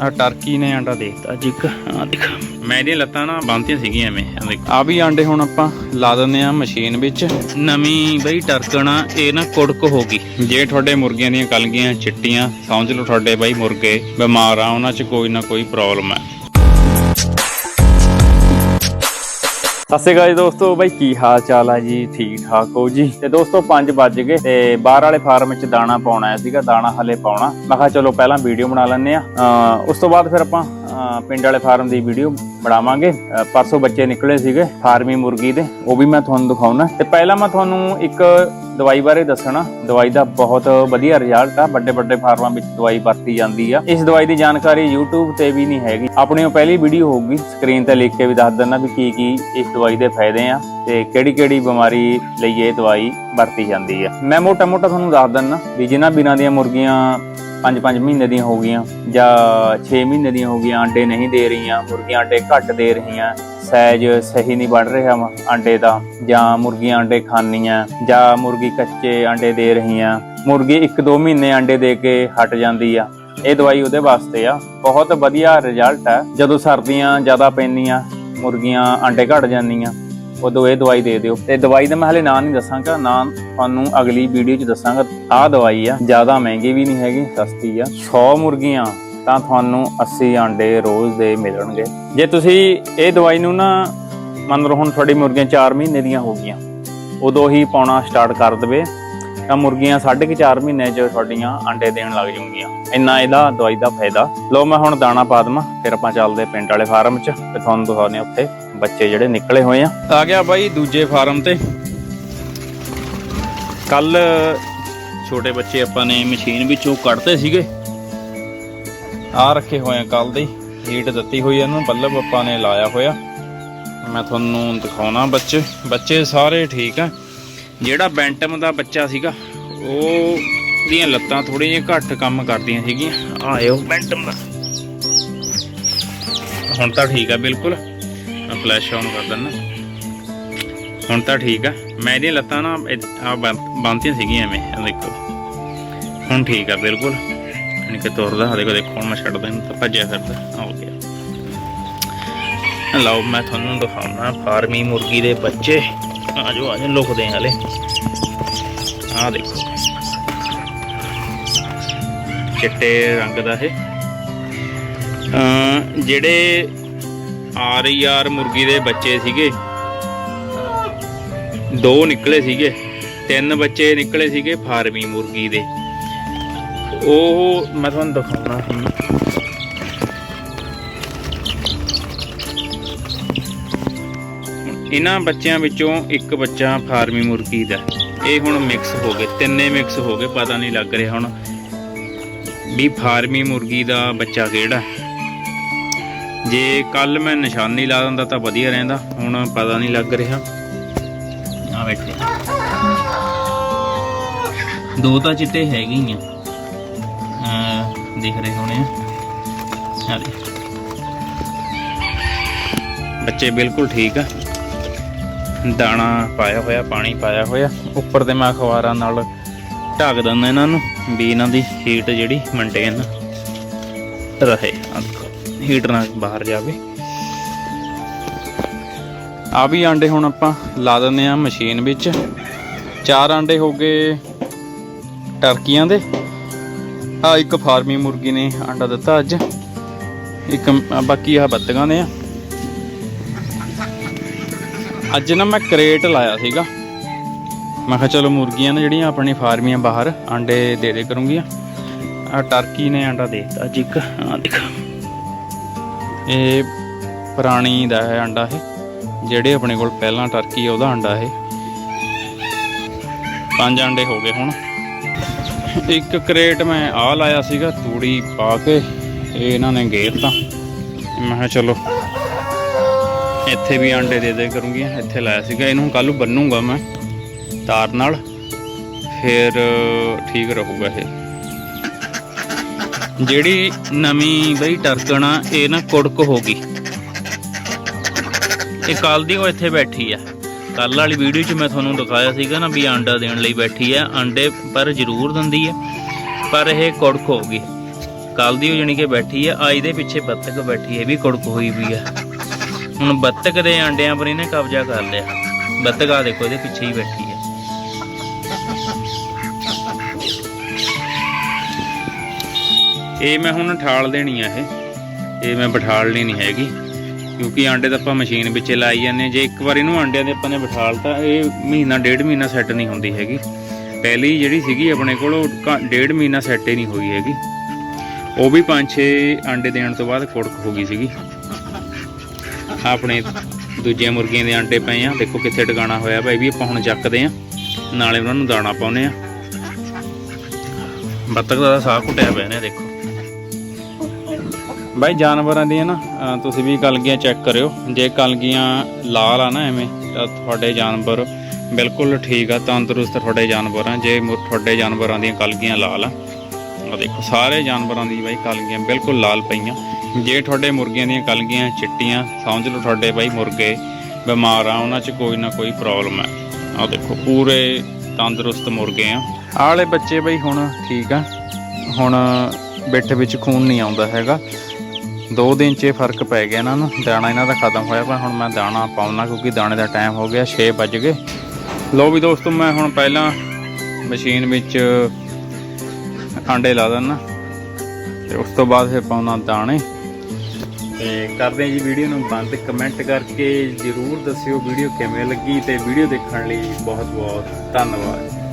ਆ ਟਰਕੀ ਨੇ ਆਂਡਾ ਦੇਤਾ ਜੀ ਇੱਕ ਆ ਦੇਖ। ਮੈਂ ਇਹਦੀਆਂ ਲੱਤਾਂ ਨਾ ਬੰਨਤੀਆਂ ਸੀਗੀਆਂ ਐਵੇਂ ਆ ਦੇਖ। ਆ ਵੀ ਆਂਡੇ ਹੁਣ ਆਪਾਂ ਲਾ ਦਿੰਦੇ ਆ ਮਸ਼ੀਨ ਵਿੱਚ। ਨਵੀਂ ਬਈ ਟਰਕਣਾ ਇਹ ਨਾ ਕੁੜਕ ਹੋ ਗਈ। ਜੇ ਤੁਹਾਡੇ ਮੁਰਗੀਆਂ ਦੀਆਂ ਕਲਗੀਆਂ ਚਿੱਟੀਆਂ ਸਮਝ ਲਓ ਤੁਹਾਡੇ ਬਈ ਮੁਰਗੇ ਬਿਮਾਰ ਆ ਉਹਨਾਂ 'ਚ ਕੋਈ ਨਾ ਕੋਈ ਪ੍ਰੋਬਲਮ ਹੈ ਸਤਿ ਸ਼੍ਰੀ ਅਕਾਲ ਜੀ ਦੋਸਤੋ, ਬਾਈ ਕੀ ਹਾਲ ਚਾਲ ਆ ਜੀ? ਠੀਕ ਠਾਕ ਹੋ ਜੀ? ਤੇ ਦੋਸਤੋ 5 ਵੱਜ ਗਏ ਤੇ ਬਾਹਰ ਵਾਲੇ ਫਾਰਮ ਵਿੱਚ ਦਾਣਾ ਪਾਉਣਾ ਆਇਆ ਸੀਗਾ, ਦਾਣਾ ਹਲੇ ਪਾਉਣਾ। ਮੈਂ ਕਿਹਾ ਚਲੋ ਪਹਿਲਾਂ ਵੀਡੀਓ ਬਣਾ ਲੈਂਦੇ ਆ ਉਸ ਤੋਂ ਬਾਅਦ ਫਿਰ ਆਪਾਂ, ਅਹ ਪਿੰਡ ਵਾਲੇ ਫਾਰਮ ਦੀ ਵੀਡੀਓ ਬਣਾਵਾਂਗੇ। ਅਹ ਪਰਸੋਂ ਬੱਚੇ ਨਿਕਲੇ ਸੀਗੇ ਫਾਰਮੀ ਮੁਰਗੀ ਦੇ, ਉਹ ਵੀ ਮੈਂ ਤੁਹਾਨੂੰ ਦਿਖਾਉਣਾ। ਤੇ ਪਹਿਲਾਂ ਮੈਂ ਤੁਹਾਨੂੰ ਇੱਕ ਦਵਾਈ ਬਾਰੇ ਦੱਸਣਾ। ਦਵਾਈ ਦਾ ਬਹੁਤ ਵਧੀਆ ਰਿਜ਼ਲਟ ਆ। ਵੱਡੇ ਵੱਡੇ ਫਾਰਮਾਂ ਵਿੱਚ ਦਵਾਈ ਵਰਤੀ ਜਾਂਦੀ ਆ। ਇਸ ਦਵਾਈ ਦੀ ਜਾਣਕਾਰੀ YouTube ਤੇ ਵੀ ਨਹੀਂ ਹੈਗੀ। ਆਪਣੀ ਉਹ ਪਹਿਲੀ ਵੀਡੀਓ ਹੋਊਗੀ। ਸਕਰੀਨ ਤੇ ਲਿਖ ਕੇ ਵੀ ਦੱਸ ਦਿੰਦਾ ਵੀ ਕੀ ਕੀ ਇਸ ਦਵਾਈ ਦੇ ਫਾਇਦੇ ਆ ਤੇ ਕਿਹੜੀ ਕਿਹੜੀ ਬਿਮਾਰੀ ਲਈ ਇਹ ਦਵਾਈ ਵਰਤੀ ਜਾਂਦੀ ਆ। ਮੈਂ ਮੋਟਾ ਮੋਟਾ ਤੁਹਾਨੂੰ ਦੱਸ ਦਿੰਦਾ ਵੀ ਜਿਨ੍ਹਾਂ ਬਿਨਾਂ ਦੀਆਂ ਮੁਰਗੀਆਂ 5-5 ਮਹੀਨੇ ਦੀਆਂ ਹੋ ਗਈਆਂ, ਜਾਂ 6 ਮਹੀਨੇ ਦੀਆਂ ਹੋ ਗਈਆਂ, ਆਂਡੇ ਨਹੀਂ ਦੇ ਰਹੀਆਂ, ਮੁਰਗੀਆਂ ਆਂਡੇ ਘੱਟ ਦੇ ਰਹੀਆਂ ਸਾਈਜ਼ ਸਹੀ ਨਹੀਂ ਬਣ ਰਿਹਾ ਵਾ ਅੰਡੇ ਦਾ, ਜਾਂ ਮੁਰਗੀਆਂ ਅੰਡੇ ਖਾਂਦੀਆਂ, ਜਾਂ ਮੁਰਗੀ ਕੱਚੇ ਆਂਡੇ ਦੇ ਰਹੀਆਂ, ਮੁਰਗੀ 1-2 ਮਹੀਨੇ ਆਂਡੇ ਦੇ ਕੇ ਹਟ ਜਾਂਦੀ ਆ। ਇਹ ਦਵਾਈ ਉਹਦੇ ਵਾਸਤੇ ਆ। ਬਹੁਤ ਵਧੀਆ ਰਿਜ਼ਲਟ ਆ। ਜਦੋਂ ਸਰਦੀਆਂ ਜ਼ਿਆਦਾ ਪੈਂਦੀਆਂ, ਮੁਰਗੀਆਂ ਆਂਡੇ ਘਟ ਜਾਂਦੀਆਂ। ਉਦੋਂ ਇਹ ਦਵਾਈ ਦੇ ਦਿਓ। ਤੇ ਦਵਾਈ ਦਾ ਮੈਂ ਹਲੇ ਨਾਂ ਨਹੀਂ ਦੱਸਾਂਗਾ, ਨਾਂ ਤੁਹਾਨੂੰ ਅਗਲੀ ਵੀਡੀਓ 'ਚ ਦੱਸਾਂਗਾ। ਆਹ ਦਵਾਈ ਆ, ਜ਼ਿਆਦਾ ਮਹਿੰਗੀ ਵੀ ਨਹੀਂ ਹੈਗੀ, ਸਸਤੀ ਆ। 100 ਮੁਰਗੀਆਂ, ਤਾਂ ਤੁਹਾਨੂੰ 80 ਆਂਡੇ ਰੋਜ਼ ਦੇ ਮਿਲਣਗੇ। ਜੇ ਤੁਸੀਂ ਇਹ ਦਵਾਈ ਨੂੰ ਨਾ ਮੰਨ ਲਓ ਹੁਣ ਤੁਹਾਡੀ ਮੁਰਗੀਆਂ 4 ਮਹੀਨੇ ਦੀਆਂ ਹੋ ਗਈਆਂ, ਉਦੋਂ ਹੀ ਪਾਉਣਾ ਸਟਾਰਟ ਕਰ ਦਵੇ, ਤਾਂ ਮੁਰਗੀਆਂ ਸਾਢੇ ਕੁ 4 ਮਹੀਨੇ 'ਚ ਤੁਹਾਡੀਆਂ ਅੰਡੇ ਦੇਣ ਲੱਗ ਜਾਣਗੀਆਂ ਇੰਨਾ ਇਹਦਾ ਦਵਾਈ ਦਾ ਫਾਇਦਾ। ਲਓ ਮੈਂ ਹੁਣ ਦਾਣਾ ਪਾ ਦੇਵਾਂ, ਫਿਰ ਆਪਾਂ ਚੱਲਦੇ ਪਿੰਡ ਵਾਲੇ ਫਾਰਮ 'ਚ, ਤੇ ਤੁਹਾਨੂੰ ਦਿਖਾਉਂਦੇ ਉੱਥੇ ਬੱਚੇ ਜਿਹੜੇ ਨਿਕਲੇ ਹੋਏ ਆ। ਆ ਗਿਆ ਬਾਈ ਦੂਜੇ ਫਾਰਮ ਤੇ। ਕੱਲ ਛੋਟੇ ਬੱਚੇ ਆਪਾਂ ਨੇ ਮਸ਼ੀਨ ਵਿੱਚੋਂ ਕੱਢਦੇ ਸੀਗੇ। ਆ ਰੱਖੇ ਹੋਏ ਆ ਕੱਲ ਦੇ ਹੀਟ ਦਿੱਤੀ ਹੋਈ ਆ ਇਹਨੂੰ ਬੱਲਬ ਆਪਾਂ ਨੇ ਲਾਇਆ ਹੋਇਆ। ਮੈਂ ਤੁਹਾਨੂੰ ਦਿਖਾਉਣਾ ਬੱਚੇ। ਬੱਚੇ ਸਾਰੇ ਠੀਕ ਆ। ਜਿਹੜਾ ਬੈਂਟਮ ਦਾ ਬੱਚਾ ਸੀਗਾ ਉਹ ਦੀਆਂ ਲੱਤਾਂ ਥੋੜੀਆਂ ਜਿਹੀਆਂ ਘੱਟ ਕੰਮ ਕਰਦੀਆਂ ਸੀਗੀਆਂ। ਆਇਓ। ਬੈਂਟਮ ਦਾ। ਹੁਣ ਤਾਂ ਠੀਕ ਆ ਬਿਲਕੁਲ। ਮੈਂ ਫਲੈਸ਼ ਆਨ ਕਰ ਦਿੰਦਾ। ਹੁਣ ਤਾਂ ਠੀਕ ਆ। ਮੈਂ ਇਹਦੀਆਂ ਲੱਤਾਂ ਨਾ ਆ ਬੰਨਤੀਆਂ ਸੀਗੀਆਂ ਐਵੇਂ ਦੇਖੋ। ਹੁਣ ਠੀਕ ਆ, ਬਿਲਕੁਲ। ਯਾਨੀ ਕਿ ਤੁਰਦਾ ਦੇਖੋ ਦੇਖੋ ਹੁਣ ਮੈਂ ਛੱਡਦਾ, ਇਹਨੂੰ ਤਾਂ ਭੱਜਿਆ ਫਿਰਦਾ। ਆ ਗਿਆ। ਲਓ, ਮੈਂ ਤੁਹਾਨੂੰ ਦਿਖਾਉਣਾ, ਫਾਰਮੀ ਮੁਰਗੀ ਦੇ ਬੱਚੇ। ਆਜੋ ਆਜੋ, ਲੁਕਦੇ ਹਲੇ। ਆ ਦੇਖੋ। ਚਿੱਟੇ ਰੰਗ ਦਾ ਇਹ। ਜਿਹੜੇ ਆਰ ਈ ਆਰ ਮੁਰਗੀ ਦੇ ਬੱਚੇ ਸੀਗੇ। ਦੋ ਨਿਕਲੇ ਸੀਗੇ। ਤਿੰਨ ਬੱਚੇ ਨਿਕਲੇ ਸੀਗੇ ਫਾਰਮੀ ਮੁਰਗੀ ਦੇ। ਉਹ ਮੈਂ ਤੁਹਾਨੂੰ ਦਿਖਾਉਣਾ ਸੀ। ਇਹਨਾਂ ਬੱਚਿਆਂ ਵਿੱਚੋਂ ਇੱਕ ਬੱਚਾ ਫਾਰਮੀ ਮੁਰਗੀ ਦਾ। ਇਹ ਹੁਣ ਮਿਕਸ ਹੋ ਗਏ, ਤਿੰਨੇ ਮਿਕਸ ਹੋ ਗਏ, ਪਤਾ ਨਹੀਂ ਲੱਗ ਰਿਹਾ ਹੁਣ ਵੀ ਫਾਰਮੀ ਮੁਰਗੀ ਦਾ ਬੱਚਾ ਕਿਹੜਾ। ਜੇ ਕੱਲ ਮੈਂ ਨਿਸ਼ਾਨੀ ਲਾ ਦਿੰਦਾ ਤਾਂ ਵਧੀਆ ਰਹਿੰਦਾ, ਹੁਣ ਪਤਾ ਨਹੀਂ ਲੱਗ ਰਿਹਾ। ਆ ਬੈਠੇ ਦੋ ਤਾਂ ਚਿੱਟੇ ਹੈਗੇ ਹੀ ਆ। ਅਹ ਦਿਖ ਰਹੇ ਹੋਣੇ ਆ। ਬੱਚੇ ਬਿਲਕੁਲ ਠੀਕ ਆ। ਦਾਣਾ ਪਾਇਆ ਹੋਇਆ, ਪਾਣੀ ਪਾਇਆ ਹੋਇਆ। ਉੱਪਰ ਤੇ ਮੈਂ ਅਖਬਾਰਾਂ ਨਾਲ ਢੱਕ ਦਿੰਦਾ ਇਹਨਾਂ ਨੂੰ ਵੀ ਇਹਨਾਂ ਦੀ ਹੀਟ ਜਿਹੜੀ ਮੇਨਟੇਨ ਰਹੇ। ਆਹ ਦੇਖੋ ਹੀਟ ਨਾਲ ਬਾਹਰ ਜਾਵੇ। ਆ ਵੀ ਆਂਡੇ ਹੁਣ ਆਪਾਂ ਲਾ ਦਿੰਦੇ ਆ ਮਸ਼ੀਨ ਵਿੱਚ। ਚਾਰ ਆਂਡੇ ਹੋ ਗਏ ਟਰਕੀਆਂ ਦੇ। ਆ ਇੱਕ ਫਾਰਮੀ ਮੁਰਗੀ ਨੇ ਆਂਡਾ ਦਿੱਤਾ ਅੱਜ। ਇੱਕ ਬਾਕੀ ਆ ਬੱਤਗਾਂ ਦੇ ਆ। ਅੱਜ ਨਾ ਮੈਂ ਕਰੇਟ ਲਾਇਆ ਸੀਗਾ। ਮੈਂ ਕਿਹਾ ਚਲੋ ਮੁਰਗੀਆਂ ਨੇ ਜਿਹੜੀਆਂ ਆਪਣੀ ਫਾਰਮੀਆਂ ਬਾਹਰ ਆਂਡੇ ਦੇ ਦੇ ਕਰੂੰਗੀਆਂ। ਆ ਟਰਕੀ ਨੇ ਆਂਡਾ ਦੇ ਦਿੱਤਾ ਅੱਜ ਇੱਕ। ਆ ਦੇਖ। ਇਹ ਪੁਰਾਣੀ ਦਾ ਹੈ ਆਂਡਾ ਇਹ, ਜਿਹੜੇ ਆਪਣੇ ਕੋਲ ਪਹਿਲਾਂ ਟਰਕੀ ਉਹਦਾ ਆਂਡਾ ਇਹ। ਪੰਜ ਆਂਡੇ ਹੋ ਗਏ ਹੁਣ। ਇੱਕ ਕਰੇਟ ਮੈਂ ਆ ਲਾਇਆ ਸੀਗਾ, ਤੂੜੀ ਪਾ ਕੇ, ਇਹ ਇਹਨਾਂ ਨੇ ਗੇਰਤਾ। ਮੈਂ ਕਿਹਾ ਚਲੋ, ਇੱਥੇ ਵੀ ਆਂਡੇ ਦੇ ਦੇ ਕਰੂੰਗੀ ਇੱਥੇ ਲਾਇਆ ਸੀਗਾ। ਇਹਨੂੰ ਕੱਲ ਨੂੰ ਬੰਨੂਗਾ ਮੈਂ, ਤਾਰ ਨਾਲ। ਫਿਰ ਠੀਕ ਰਹੂਗਾ ਇਹ। ਜਿਹੜੀ ਨਵੀਂ ਬਈ ਟਰਕਣ ਆ, ਇਹ ਨਾ ਕੁੜਕ ਹੋ ਗਈ। ਇਹ ਕੱਲ ਦੀ ਉਹ ਇੱਥੇ ਬੈਠੀ ਆ। ਕੱਲ ਵਾਲੀ ਵੀਡੀਓ 'ਚ ਮੈਂ ਤੁਹਾਨੂੰ ਦਿਖਾਇਆ ਸੀਗਾ ਨਾ ਵੀ ਆਂਡਾ ਦੇਣ ਲਈ ਬੈਠੀ ਆ। ਆਂਡੇ ਪਰ ਜ਼ਰੂਰ ਦਿੰਦੀ ਆ, ਪਰ ਇਹ ਕੁੜਕ ਹੋ ਗਈ। ਕੱਲ ਦੀ ਹੋ ਜਾਣੀ ਕਿ ਬੈਠੀ ਆ, ਆਈ ਦੇ ਪਿੱਛੇ ਬੱਤਕ ਬੈਠੀ ਹੈ ਵੀ ਕੁੜਕ ਹੋਈ ਵੀ ਆ। ਹੁਣ ਬੱਤਕ ਦੇ ਆਂਡਿਆਂ ਪਰ ਇਹਨੇ ਕਬਜ਼ਾ ਕਰ ਲਿਆ। ਬੱਤਕ ਆ ਦੇਖੋ, ਇਹਦੇ ਪਿੱਛੇ ਹੀ ਬੈਠੀ ਇਹ ਮੈਂ ਹੁਣ ਠਾਲ ਦੇਣੀ ਆ ਇਹ। ਇਹ ਮੈਂ ਬਿਠਾਲਣੀ ਨਹੀਂ ਹੈਗੀ, ਕਿਉਂਕਿ ਆਂਡੇ ਤਾਂ ਆਪਾਂ ਮਸ਼ੀਨ ਵਿੱਚ ਲਾਈ ਜਾਂਦੇ ਹਾਂ। ਜੇ ਇੱਕ ਵਾਰ ਇਹਨੂੰ ਆਂਡਿਆਂ ਦੇ ਆਪਾਂ ਨੇ ਬਿਠਾਲਤਾ ਇਹ ਮਹੀਨਾ, ਡੇਢ ਮਹੀਨਾ ਸੈੱਟ ਨਹੀਂ ਹੁੰਦੀ ਹੈਗੀ। ਪਹਿਲੀ ਜਿਹੜੀ ਸੀਗੀ ਆਪਣੇ ਕੋਲ, ਉਹ ਘ- ਡੇਢ ਮਹੀਨਾ ਸੈੱਟ ਹੀ ਨਹੀਂ ਹੋਈ ਹੈਗੀ। ਉਹ ਵੀ ਪੰਜ ਛੇ ਆਂਡੇ ਦੇਣ ਤੋਂ ਬਾਅਦ ਕੁੜਕ ਹੋ ਗਈ ਸੀਗੀ। ਆਪਣੇ ਦੂਜੇ ਮੁਰਗੀਆਂ ਦੇ ਆਂਡੇ ਪਏ ਆ। ਦੇਖੋ ਕਿੱਥੇ ਟਿਕਾਣਾ ਹੋਇਆ ਭਾਈ ਵੀ ਆਪਾਂ ਹੁਣ ਚੱਕਦੇ ਆ। ਨਾਲੇ ਉਹਨਾਂ ਨੂੰ ਦਾਣਾ ਪਾਉਨੇ ਆ। ਬੱਤਖ ਦਾ ਤਾਂ ਸਾਹ ਘੁੱਟਿਆ ਪਿਆ ਨੇ, ਦੇਖੋ। ਬਾਈ, ਜਾਨਵਰਾਂ ਦੀਆਂ ਨਾ ਤੁਸੀਂ ਵੀ ਕਲਗੀਆਂ ਚੈੱਕ ਕਰਿਓ। ਜੇ ਕਲਗੀਆਂ ਲਾਲ ਆ ਨਾ ਐਵੇਂ, ਤਾਂ ਤੁਹਾਡੇ ਜਾਨਵਰ ਬਿਲਕੁਲ ਠੀਕ ਆ, ਤੰਦਰੁਸਤ ਤੁਹਾਡੇ ਜਾਨਵਰ ਆ। ਜੇ ਮੁ- ਤੁਹਾਡੇ ਜਾਨਵਰਾਂ ਦੀਆਂ ਕਲਗੀਆਂ ਲਾਲ ਆ ਆ ਦੇਖੋ, ਸਾਰੇ ਜਾਨਵਰਾਂ ਦੀ ਬਾਈ ਕਲਗੀਆਂ ਬਿਲਕੁਲ ਲਾਲ ਪਈਆਂ। ਜੇ ਤੁਹਾਡੇ ਮੁਰਗੀਆਂ ਦੀਆਂ ਕਲਗੀਆਂ ਚਿੱਟੀਆਂ, ਸਮਝ ਲਓ ਤੁਹਾਡੇ ਬਾਈ ਮੁਰਗੇ ਬਿਮਾਰ ਆ, ਉਹਨਾਂ 'ਚ ਕੋਈ ਨਾ ਕੋਈ ਪ੍ਰੋਬਲਮ ਹੈ ਆ ਦੇਖੋ, ਪੂਰੇ ਤੰਦਰੁਸਤ ਮੁਰਗੇ ਆ। ਆਹ ਬੱਚੇ ਬਈ ਹੁਣ ਠੀਕ ਆ, ਹੁਣ ਬਿੱਠ ਵਿੱਚ ਖੂਨ ਨਹੀਂ ਆਉਂਦਾ ਹੈਗਾ। ਦੋ ਦਿਨ 'ਚ ਇਹ ਫ਼ਰਕ ਪੈ ਗਿਆ ਇਹਨਾਂ ਨੂੰ। ਦਾਣਾ ਇਹਨਾਂ ਦਾ ਖਤਮ ਹੋਇਆ ਪਰ ਹੁਣ ਮੈਂ ਦਾਣਾ ਪਾਉਣਾ ਕਿਉਂਕਿ ਦਾਣੇ ਦਾ ਟਾਈਮ ਹੋ ਗਿਆ 6 ਵੱਜ ਗਏ। ਲੋ ਵੀ ਦੋਸਤੋ, ਮੈਂ ਹੁਣ ਪਹਿਲਾਂ ਮਸ਼ੀਨ ਵਿੱਚ ਆਂਡੇ ਲਾ ਦਿੰਨਾ। ਤੇ ਉਸ ਤੋਂ ਬਾਅਦ ਫਿਰ ਪਾਉਣਾ ਦਾਣੇ। ਤੇ ਕਰਦੇ ਜੀ ਵੀਡੀਓ ਨੂੰ ਬੰਦ। ਕਮੈਂਟ ਕਰਕੇ ਜਰੂਰ ਦੱਸਿਓ ਵੀਡੀਓ ਕਿਵੇਂ ਲੱਗੀ ਤੇ ਵੀਡੀਓ ਦੇਖਣ ਲਈ ਬਹੁਤ ਬਹੁਤ ਧੰਨਵਾਦ।